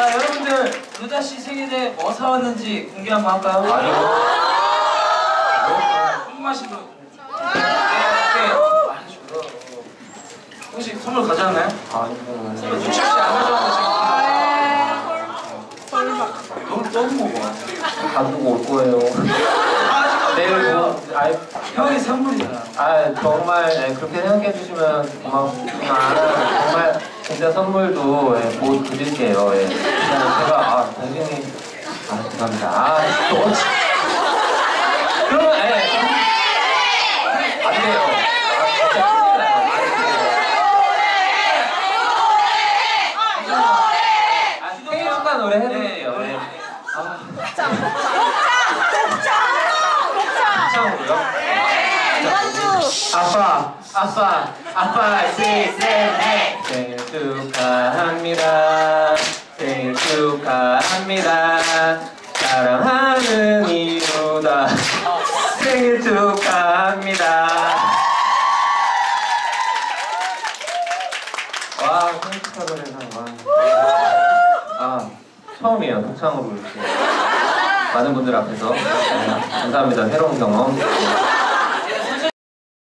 자 여러분들 루다 씨 생일에 뭐 사왔는지 공개 한번 할까요? 아니요. 술 마시고. 네, 이렇게 말해줘요. 혹시 선물 가져왔나요? 아니요. 선물 없이 안 가져왔는데 지금. 너무 너무 먹어. 가지고 올 거예요. 내일 뭐, 아이, 형이 선물이잖아. 아 정말 예, 그렇게 생각해 주시면 고맙지만 정말 진짜 선물도 예, 못 드릴게요. 예. 제가 아 동생이 아 죄송합니다. 아또 그러면 예 받으래요. 아, 진짜 큰일 나요. 아 생일 축하 노래 해드릴게요. 예. 아,唱아빠, 아빠, 아빠, 셋셋넷 생일 축하합니다. 생일 축하합니다. 사랑하는 이루다 생일 축하합니다. 와, 생일 축하 노래상 와. 아, 처음이에요. 독창으로 이렇게 많은 분들 앞에서 네, 감사합니다. 새로운 경험.